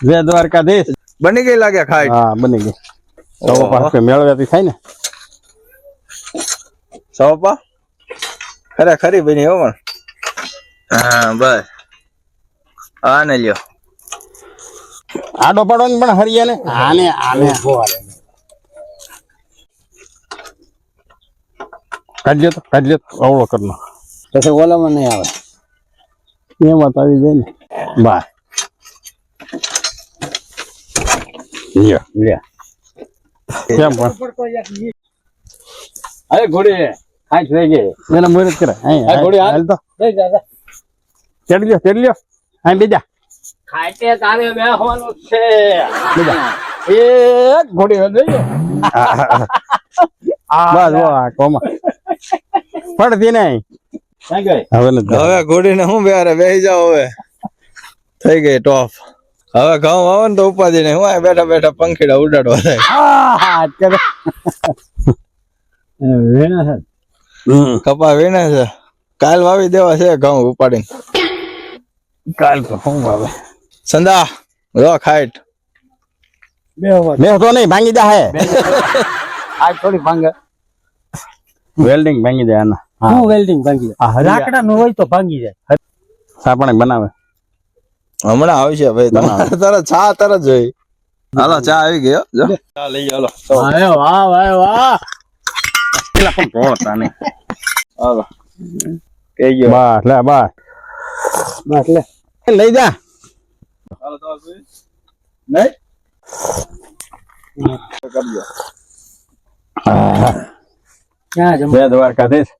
જય દ્વારકાધીશ. બની ગઈ લાગે ખાઈ. હા બની ગઈ. સૌ. પાસે મેળવ્યાથી થાય ને. સવપા ખરે ખરી બની હો પણ. હા બસ હા ને લ્યો. આડો પાડવાની પણ હરિયા ને આને આને કાઢ્યો તો કાઢ્યો તો. અવળો કરનો. પછી ઓલામાં નહીં આવે. એમાં તો આવી જાય ને. બા. લ્યો લે. કેમ પણ? અરે ઘોડી ખાઈ થઈ ગઈ. એને મુરત કરે. અહીં હા, ઘોડી હાલ. તો. જય લ્યો તેડી લ્યો. અહીં બીજા ખાટે તારે બેહવાનું છે. એ ઘોડી બસ આ પડતી નહીં. હવે હવે ઘોડીને હું બે બેસી જાવ હવે? થઈ ગઈ ટોપ. હવે ઘઉં આવે ને તો ઉપાધિ નહીં હું બેઠા બેઠા પંખીડા ઉડાડવા થાય કપા વીણા છે. કાલ વાવી દેવા છે ઘઉં ઉપાડીને. કાલ તો હું વાવે? સંદા રો ખાઈટ. મેં તો નહીં ભાંગી દે હે. આ થોડી ભાંગે. વેલ્ડિંગ ભાંગી જાય આના. હું વેલ્ડિંગ ભાંગી જાય લાકડા નું હોય તો ભાંગી જાય. સાપણે બનાવે. હમણાં આવશે ભાઈ તમારે. તરત ચા તરત જોઈ. હાલો ચા આવી ગયો જો. ચા લઈ હાલો. અરે વાહ વાહ વાહ પેલા પણ જોતા નહીં. હાલો. કઈ ગયો. બસ લે બસ. બસ લે. લઈ જા. હાલો તો નહીં? કરજો ક્યાં જમ જય દ્વારકાધીશ.